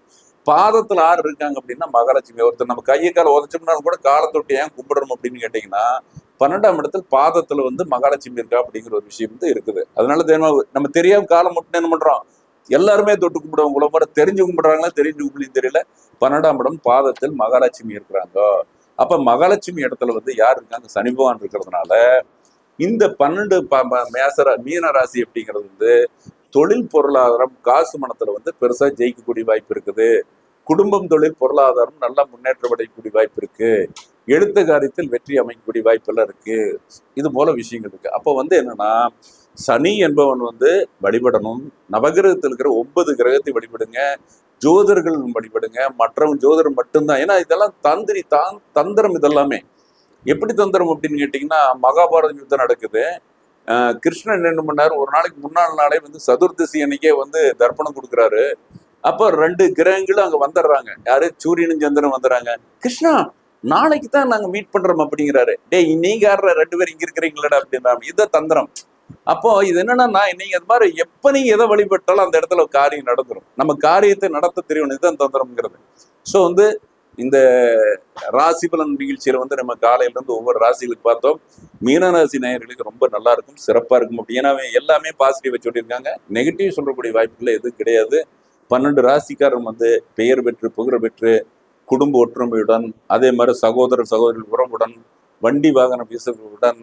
பாதத்தில் ஆறு இருக்காங்க அப்படின்னா மகாலட்சுமி ஒருத்தர் நம்ம கையை கால உதச்சோம்னாலும் கூட காலை தொட்டு ஏன் கும்பிடணும் அப்படின்னு கேட்டிங்கன்னா பன்னெண்டாம் இடத்துல பாதத்தில் வந்து மகாலட்சுமி இருக்கா அப்படிங்கிற ஒரு விஷயம் வந்து இருக்குது. அதனால தினம் நம்ம தெரியாம காலம் மட்டும் என்ன பண்ணுறோம் எல்லாருமே தொட்டு கும்பிடுவோம் உங்களை தெரிஞ்சு கும்பிடுறாங்களா தெரிஞ்சு கும்பிடுன்னு தெரியல. பன்னெண்டாம் இடம் பாதத்தில் மகாலட்சுமி இருக்கிறாங்க. அப்ப மகாலட்சுமி இடத்துல வந்து யார் இருக்காங்க? சனி பகவான் இருக்கிறதுனால இந்த பன்னெண்டு மேசரா மேசர மீன ராசி அப்படிங்கிறது வந்து தொழில் பொருளாதாரம் காசு மனத்துல வந்து பெருசா ஜெயிக்கக்கூடிய வாய்ப்பு இருக்குது. குடும்பம் தொழில் பொருளாதாரம் நல்லா முன்னேற்றம் அடையக்கூடிய வாய்ப்பு இருக்கு. எழுத்த காரியத்தில் வெற்றி அமைக்கக்கூடிய வாய்ப்பெல்லாம் இருக்கு. இது போல விஷயங்கள் இருக்கு. அப்போ வந்து என்னன்னா சனி என்பவன் வந்து வழிபடணும். நவகிரகத்தில் இருக்கிற ஒன்பது கிரகத்தை வழிபடுங்க. ஜோதர்கள் வழிபடுங்க. மற்றவங்க ஜோதர் மட்டும்தான். ஏன்னா இதெல்லாம் தந்திரி தான் தந்திரம் இதெல்லாமே. எப்படி தந்திரம் அப்படின்னு கேட்டிங்கன்னா மகாபாரத யுத்தம் நடக்குது. அஹ் கிருஷ்ணன் என்ன நேரம் ஒரு நாளைக்கு முன்னாள் நாளே வந்து சதுர்தசி அன்னைக்கே வந்து தர்ப்பணம் கொடுக்குறாரு. அப்போ ரெண்டு கிரகங்களும் அங்க வந்துடுறாங்க. யாரு? சூரியனும் சந்திரன் வந்துடுறாங்க. கிருஷ்ணா நாளைக்கு தான் நாங்க மீட் பண்றோம் அப்படிங்கிறாரு. டேய் நீங்க யார ரெண்டு பேரும் இங்க இருக்கிறீங்களடா அப்படின்னா இதான் தந்திரம். அப்போ இது என்னன்னா நீங்க அது மாதிரி எப்ப நீங்க எதை வழிபட்டாலும் அந்த இடத்துல ஒரு காரியம் நடந்துடும் நம்ம காரியத்தை நடத்த தெரியணும் இதுதான் தந்திரம்ங்கிறது. ஸோ வந்து இந்த ராசி பலன் நிகழ்ச்சியில வந்து நம்ம காலையில இருந்து ஒவ்வொரு ராசிகளுக்கு பார்த்தோம். மீனராசி நேயர்களுக்கு ரொம்ப நல்லா இருக்கும் சிறப்பா இருக்கும். அப்படி ஏன்னா எல்லாமே பாசிட்டிவா சொல்லியிருக்காங்க. நெகட்டிவ் சொல்லக்கூடிய வாய்ப்புகள் எதுவும் கிடையாது. பன்னெண்டு ராசிக்காரன் வந்து பெயர் பெற்று புகழ் பெற்று குடும்ப ஒற்றுமையுடன் அதே மாதிரி சகோதர சகோதரி உறவுடன் வண்டி வாகன வீசுகளுடன்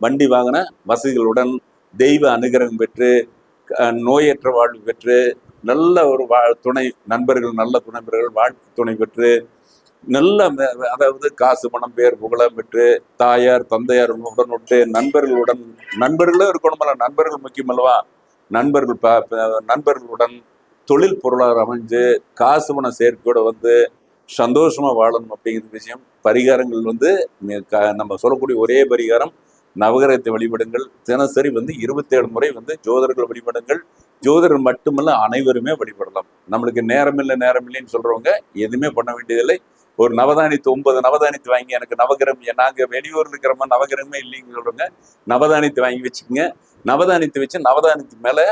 வண்டி வாகன வசதிகளுடன் தெய்வ அனுகிரகம் பெற்று நோயற்ற வாழ்வு பெற்று நல்ல ஒரு வா துணை நண்பர்கள் நல்ல துணைவர்கள் வாழ்க்கை துணை பெற்று நல்ல அதாவது காசு பணம் பேர் புகழம் பெற்று தாயார் தந்தையார் உடனுட்டு நண்பர்களுடன் நண்பர்களும் இருக்கணுமல்ல நண்பர்கள் முக்கியம் அல்லவா? நண்பர்கள் நண்பர்களுடன் தொழில் பொருளாதாரம் அமைஞ்சு காசு பணம் சேர்க்கையோட வந்து சந்தோஷமா வாழணும் அப்படிங்கிற விஷயம். பரிகாரங்கள் வந்து க- நம்ம சொல்லக்கூடிய ஒரே பரிகாரம் நவகிரகத்தை வழிபடுங்கள். தினசரி வந்து இருபத்தேழு முறை வந்து ஜோதர்கள் வழிபடுங்கள். ஜோதிடர் மட்டுமல்ல அனைவருமே வழிபடலாம். நம்மளுக்கு நேரம் இல்லை நேரம் இல்லைன்னு சொல்றவங்க எதுவுமே பண்ண வேண்டியதில்லை. ஒரு நவதானியத்து ஒன்பது நவதானியத்து வாங்கி எனக்கு நவகிரகம் நாங்க வெளியூரில் இருக்கிறோமா நவகிரகமே இல்லைன்னு சொல்கிறவங்க நவதானியத்தை வாங்கி வச்சுக்கோங்க. நவதானியத்தை வச்சு நவதானியத்து மேலே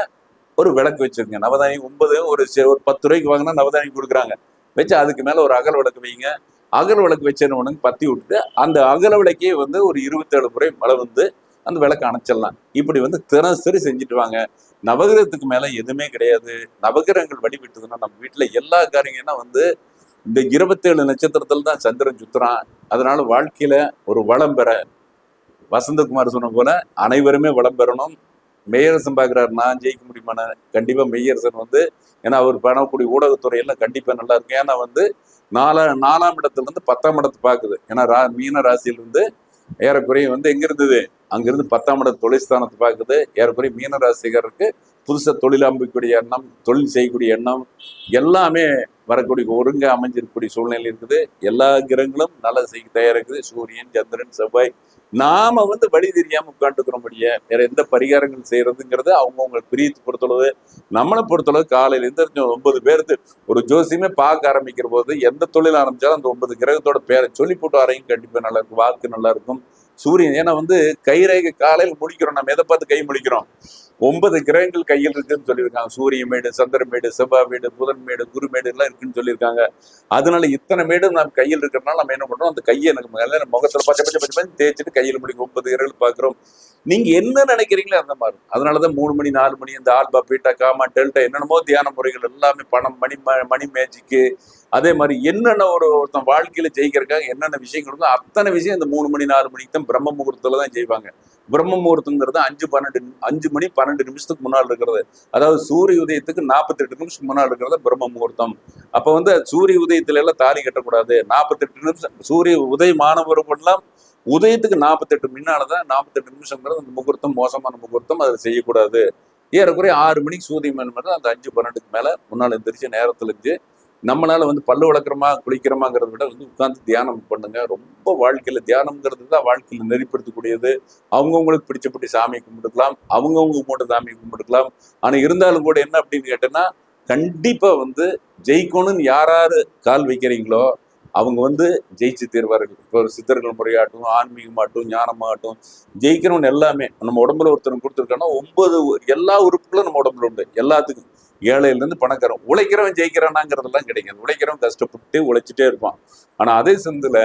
ஒரு விளக்கு வச்சிருங்க. நவதானியம் ஒன்பது ஒரு ஒரு பத்து ரூபாய்க்கு வாங்கினா நவதானியம் கொடுக்குறாங்க. வச்சு அதுக்கு மேலே ஒரு அகல் விளக்கு வைங்க. அகல் விளக்கு வச்சேன்னு பத்தி விட்டுட்டு அந்த அகல விளக்கே வந்து ஒரு இருபத்தேழு முறை மழை வந்து அந்த விளக்கு அணைச்சிடலாம். இப்படி வந்து தினசரி செஞ்சுட்டு வாங்க. நவகிரகத்துக்கு மேலே எதுவுமே கிடையாது. நவகிரகங்கள் வழிபட்டதுன்னா நம்ம வீட்டில் எல்லா காரியங்கன்னா வந்து இந்த இருபத்தேழு நட்சத்திரத்தில் தான் சந்திரன் சுத்துறான். அதனால வாழ்க்கையில் ஒரு வளம் பெற வசந்தகுமார் சொன்ன போல அனைவருமே வளம் பெறணும். மெய்யரசன் பார்க்குறாரு நான் ஜெயிக்க முடியுமாண்ணே கண்டிப்பாக மெய்யரசன் வந்து ஏன்னா அவர் பண்ணக்கூடிய ஊடகத்துறையெல்லாம் கண்டிப்பாக நல்லா இருக்கும். ஏன்னா வந்து நாலா நாலாம் இடத்துலேருந்து பத்தாம் இடத்தை பார்க்குது. ஏன்னா ரா மீன ராசியிலிருந்து ஏறக்குறைய வந்து எங்கே இருந்தது? அங்கேருந்து பத்தாம் இடத்து தொழில் ஸ்தானத்தை பார்க்குது. ஏறக்குறைய மீன ராசிகருக்கு புதுசாக தொழில் அமைக்கக்கூடிய எண்ணம் தொழில் செய்யக்கூடிய எண்ணம் எல்லாமே வரக்கூடிய ஒருங்க அமைஞ்சிருக்கக்கூடிய சூழ்நிலை இருக்குது. எல்லா கிரகங்களும் நல்லா செய்ய தயாரிக்குது இருக்குது. சூரியன் சந்திரன் செவ்வாய் நாம வந்து வழி தெரியாம உட்காந்துக்கிறோம்படியே வேற எந்த பரிகாரங்கள் செய்யறதுங்கிறது அவங்கவுங்க பிரியத்தை பொறுத்தளவு நம்மளை பொறுத்தளவு காலையில இருந்து ஒன்பது பேருக்கு ஒரு ஜோசியமே பார்க்க ஆரம்பிக்கிற போது எந்த தொழில் ஆரம்பிச்சாலும் அந்த ஒன்பது கிரகத்தோட பேரை சொல்லி போட்டு வரையும் கண்டிப்பா நல்லா இருக்கும். வாக்கு நல்லா இருக்கும். சூரியன் ஏன்னா வந்து கைரேகை காலையில் முடிக்கிறோம் நம்ம எதை பார்த்து கை முடிக்கிறோம் ஒன்பது கிரகங்கள் கையில் இருக்குன்னு சொல்லியிருக்காங்க. சூரிய மேடு சந்திர மேடு செவ்வாய் மேடு புதன் மேடு குரு மேடு எல்லாம் இருக்குன்னு சொல்லியிருக்காங்க. அதனால இத்தனை மேடு நம்ம கையில் இருக்கிறனால நம்ம என்ன பண்றோம்? அந்த கையை எனக்கு மேல முகத்துல பச்சை பச்சை பச்சை பச்சை தேய்ச்சிட்டு கையில் முடிக்கும் ஒன்பது கிரகங்கள் பார்க்குறோம். நீங்க என்ன நினைக்கிறீங்களோ அந்த மாதிரி. அதனாலதான் மூணு மணி நாலு மணி இந்த ஆல்பா பீட்டா காமா டெல்டா என்னென்னமோ தியான முறைகள் எல்லாமே பணம் மணி ம- மணி மேஜிக்கு. அதே மாதிரி என்னென்ன ஒரு ஒருத்தன் வாழ்க்கையில ஜெயிக்கிறக்காக என்னென்ன விஷயங்கள் இருக்கோ அத்தனை விஷயம் இந்த மூணு மணி நாலு மணிக்கு தான் பிரம்ம முகூர்த்தத்துல தான் செய்வாங்க பிரம்ம முகூர்த்தங்கிறது அஞ்சு பன்னெண்டு அஞ்சு மணி பன்னெண்டு நிமிஷத்துக்கு முன்னால் இருக்கிறது. அதாவது சூரிய உதயத்துக்கு நாற்பத்தெட்டு நிமிஷத்துக்கு முன்னால் இருக்கிறது பிரம்ம முகூர்த்தம் அப்ப வந்து சூரிய உதயத்துல எல்லாம் தாலி கட்டக்கூடாது. நாற்பத்தெட்டு நிமிஷம் சூரிய உதயமானவர்களெல்லாம் உதயத்துக்கு நாற்பத்தெட்டு முன்னாலதான் நாற்பத்தெட்டு நிமிஷங்கிறது அந்த முகூர்த்தம் மோசமான முகூர்த்தம் அதை செய்யக்கூடாது. ஏறக்குறைய ஆறு மணிக்கு சூரியன் அந்த அஞ்சு பன்னெண்டுக்கு மேல முன்னால் எந்திரிச்சு நேரத்துல இருந்து நம்மளால வந்து பல்லு வளர்க்குறோமா குளிக்கிறோமாங்கிறத விட வந்து உட்கார்ந்து தியானம் பண்ணுங்க. ரொம்ப வாழ்க்கையில தியானம்ங்கிறது தான் வாழ்க்கையில நெறிப்படுத்தக்கூடியது. அவங்கவுங்களுக்கு பிடிச்சபடி சாமி கும்பிட்டுக்கலாம் அவங்கவுங்க மட்டும் சாமி கும்பிட்டுக்கலாம். ஆனா இருந்தாலும் கூட என்ன அப்படின்னு கேட்டேன்னா கண்டிப்பா வந்து ஜெயிக்கணும்னு யாராரு கால் வைக்கிறீங்களோ அவங்க வந்து ஜெயிச்சு தீர்வார்கள். இப்போ ஒரு சித்தர்கள் முறையாட்டும் ஆன்மீகமாகட்டும் ஞானமாகட்டும் ஜெயிக்கணும்னு எல்லாமே. நம்ம உடம்புல ஒருத்தர் கொடுத்துருக்கோன்னா ஒன்பது எல்லா உறுப்புகளும் நம்ம உடம்புல உண்டு. எல்லாத்துக்கும். ஏழையிலேருந்து பணக்காரன் உழைக்கிறவன் ஜெயிக்கிறானாங்கிறதெல்லாம் கிடைக்காது. உழைக்கிறவன் கஷ்டப்பட்டு உழைச்சிட்டே இருப்பான். ஆனா அதே சந்தில்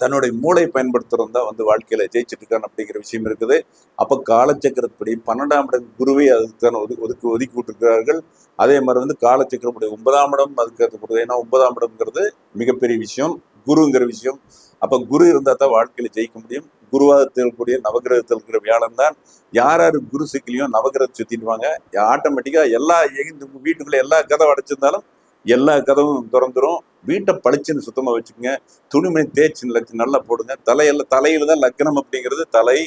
தன்னுடைய மூளை பயன்படுத்துறது தான் வந்து வாழ்க்கையில ஜெயிச்சிட்டு இருக்கான் அப்படிங்கிற விஷயம் இருக்குது. அப்ப காலச்சக்கரப்படி பன்னெண்டாம் இடம் குருவை அதுக்கான ஒது ஒதுக்கி ஒதுக்கி விட்டுருக்கிறார்கள் அதே மாதிரி வந்து காலச்சக்கரப்படி ஒன்பதாம் இடம் அதுக்கு ஏன்னா ஒன்பதாம் இடம்ங்கிறது மிகப்பெரிய விஷயம். குருங்கிற விஷயம். அப்போ குரு இருந்தால் தான் வாழ்க்கையில் ஜெயிக்க முடியும். குருவாக திகழக்கூடிய நவகிரகத்தில் இருக்கிற வியாழன் தான். யார் யார் குரு சிக்கலையும் நவகிரகத்தை சுத்திடுவாங்க ஆட்டோமேட்டிக்காக எல்லா வீட்டுக்குள்ளே எல்லா கதவை அடைச்சிருந்தாலும் எல்லா கதவும் திறந்துரும். வீட்டை பளிச்சுன்னு சுத்தமாக வச்சுக்கோங்க. துணிமணி தேய்ச்சின்னு லட்சம் நல்லா போடுங்க. தலையில தலையில் தான் லக்னம் அப்படிங்கிறது தலை.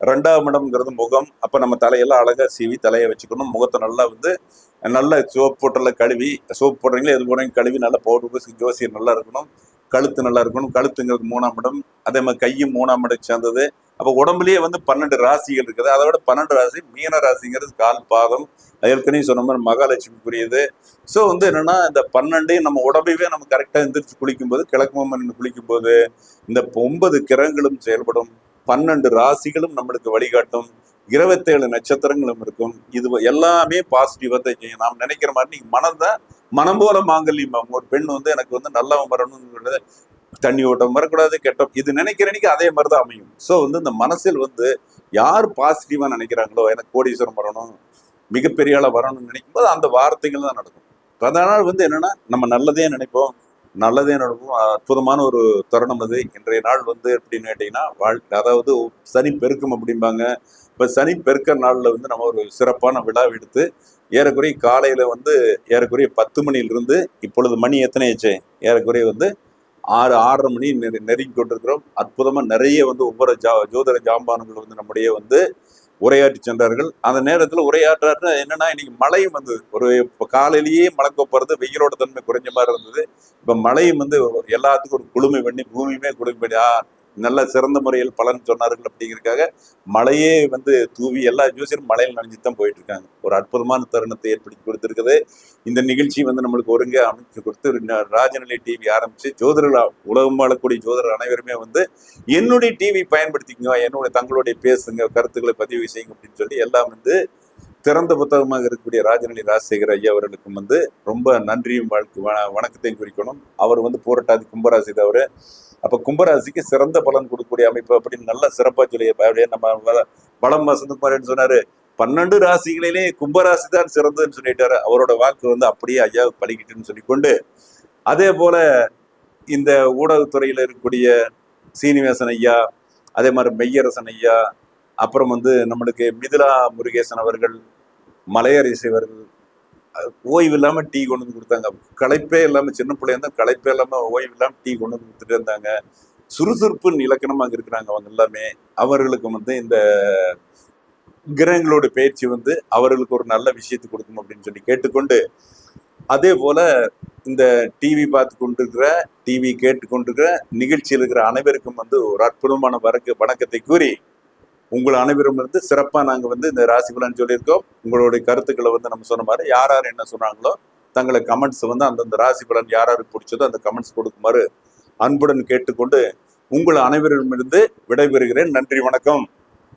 ரெண்டாம் இடம்ங்கிறது முகம். அப்போ நம்ம தலையெல்லாம் அழகாக சீவி தலையை வச்சுக்கணும். முகத்தை நல்லா வந்து நல்ல சோப் போட்டெல்லாம் கழுவி சோப் போடுறீங்களா எது போடுறீங்க கழுவி நல்லா பவுடர் பூசி ஜோசியம் நல்லா இருக்கணும். கழுத்து நல்லா இருக்கணும். கழுத்துங்கிறது மூணாம் இடம். அதே மாதிரி கையும் மூணாம் இடம் சேர்ந்தது. அப்போ உடம்புலயே வந்து பன்னெண்டு ராசிகள் இருக்குது. அதை விட பன்னெண்டு ராசி மீன ராசிங்கிறது கால் பாதம். ஏற்கனவே சொன்ன மாதிரி மகாலட்சுமிக்குரியது ஸோ வந்து என்னன்னா இந்த பன்னெண்டு நம்ம உடம்பையே நம்ம கரெக்டாக எந்திரிச்சு குளிக்கும்போது கிழக்கு மாமன் குளிக்கும்போது இந்த ஒன்பது கிரகங்களும் செயல்படும். பன்னெண்டு ராசிகளும் நம்மளுக்கு வழிகாட்டும். இருபத்தேழு நட்சத்திரங்களும் இருக்கும். இது எல்லாமே பாசிட்டிவாக தான் செய்யும். நாம் நினைக்கிற மாதிரி நீங்கள் மனதை மனம் போல மாங்கல்யம் ஒரு பெண் வந்து எனக்கு வந்து நல்லவன் வரணும்னு தண்ணி ஓட்டம் வரக்கூடாது கெட்ட இது நினைக்கிற அன்னைக்கு அதே மாதிரி தான் அமையும். ஸோ வந்து இந்த மனசில் வந்து யார் பாசிட்டிவாக நினைக்கிறாங்களோ எனக்கு கோடீஸ்வரம் வரணும் மிகப்பெரிய ஆளாக வரணும்னு நினைக்கும் போது அந்த வார்த்தைகள் தான் நடக்கும். அதனால் வந்து என்னென்னா நம்ம நல்லதே நினைப்போம் நல்லதே நடக்கும். அற்புதமான ஒரு தருணம் அது. இன்றைய நாள் வந்து எப்படின்னு கேட்டிங்கன்னா வாழ் அதாவது சனி பெருக்கம் அப்படிம்பாங்க. இப்போ சனி பெருக்க நாளில் வந்து நம்ம ஒரு சிறப்பான விழா எடுத்து ஏறக்குறைய காலையில் வந்து ஏறக்குறைய பத்து மணியிலிருந்து இப்பொழுது மணி எத்தனை ஆச்சு ஏறக்குறைய வந்து ஆறு ஆறரை மணி நெரு- நெருங்கி கொண்டிருக்கிறோம். அற்புதமாக நிறைய வந்து ஒவ்வொரு ஜா ஜோதிட ஜாம்பான்கள் வந்து நம்முடைய வந்து உரையாற்றி சென்றார்கள். அந்த நேரத்தில் உரையாற்றாரு என்னன்னா இன்னைக்கு மழையும் வந்து ஒரு இப்போ காலையிலேயே மழை கொப்புறது வெயிலோட தன்மை குறைஞ்ச மாதிரி இருந்தது. இப்போ மழையும் வந்து எல்லாத்துக்கும் ஒரு குளுமை பண்ணி பூமியுமே குளுமை பண்ணி நல்ல சிறந்த முறையில் பலன் சொன்னார்கள் அப்படிங்கிறதுக்காக மழையே வந்து தூவி எல்லா ஜோசியரும் மழையில் நனைஞ்சு தான் போயிட்டு இருக்காங்க ஒரு அற்புதமான தருணத்தை ஏற்படுத்தி கொடுத்துருக்குது. இந்த நிகழ்ச்சி வந்து நம்மளுக்கு ஒருங்கே அமைச்சு கொடுத்து ராஜநிலை டிவி ஆரம்பிச்சு ஜோதிடர்கள் உலகம் வாழக்கூடிய ஜோதிடர் அனைவருமே வந்து என்னுடைய டிவி பயன்படுத்திக்கங்க என்னுடைய தங்களுடைய பேசுங்க கருத்துக்களை பதிவு செய்யுங்க அப்படின்னு சொல்லி எல்லாம் வந்து திறந்த புத்தகமாக இருக்கக்கூடிய ராஜநிலை ராஜசேகர் ஐயா அவர்களுக்கும் வந்து ரொம்ப நன்றியும் வாழ்க்கை வ- வணக்கத்தையும் குறிக்கணும். அவர் வந்து போராட்டாதி கும்பராசி தவிர அப்ப கும்பராசிக்கு சிறந்த பலன் கொடுக்கக்கூடிய அமைப்பு அப்படின்னு நல்லா சிறப்பா சொல்லி அப்படியே நம்ம பலம் வளம் சொன்னாரு. பன்னெண்டு ராசிகளிலே கும்பராசி தான் சிறந்ததுன்னு சொல்லிட்டாரு. அவரோட வாக்கு வந்து அப்படியே ஐயா பழிக்கிட்டுன்னு சொல்லிக்கொண்டு அதே போல இந்த ஊடகத்துறையில இருக்கக்கூடிய சீனிவாசன் ஐயா அதே மாதிரி மெய்யரசன் ஐயா அப்புறம் வந்து நம்மளுக்கு மிதிலா முருகேசன் அவர்கள் மலையரசி அவர்கள் ஓய்வு இல்லாமல் டீ கொண்டு வந்து கொடுத்தாங்க. களைப்பே இல்லாமல் சின்ன பிள்ளைய இருந்தால் களைப்பே இல்லாமல் ஓய்வு இல்லாமல் டீ கொண்டு வந்து கொடுத்துட்டு இருந்தாங்க. சுறுசுறுப்பு இலக்கணமாக இருக்கிறாங்க அவங்க எல்லாமே. அவர்களுக்கு வந்து இந்த கிரகங்களோட பயிற்சி வந்து அவர்களுக்கு ஒரு நல்ல விஷயத்தை கொடுக்கும் அப்படின்னு சொல்லி கேட்டுக்கொண்டு அதே போல இந்த டிவி பார்த்து கொண்டிருக்கிற டிவி கேட்டு கொண்டிருக்கிற நிகழ்ச்சியில் இருக்கிற அனைவருக்கும் வந்து ஒரு அற்புதமான வரக்கு வணக்கத்தை கூறி உங்கள் அனைவரும் இருந்து சிறப்பாக நாங்கள் வந்து இந்த ராசி பலன் சொல்லியிருக்கோம். உங்களுடைய கருத்துக்களை வந்து நம்ம சொன்ன மாதிரி யார் யார் என்ன சொன்னாங்களோ தங்களை கமெண்ட்ஸ் வந்து அந்தந்த ராசி பலன் யார் யாருக்கு பிடிச்சதோ அந்த கமெண்ட்ஸ் கொடுக்குமாறு அன்புடன் கேட்டுக்கொண்டு உங்கள் அனைவரிடமிருந்து விடைபெறுகிறேன். நன்றி வணக்கம்.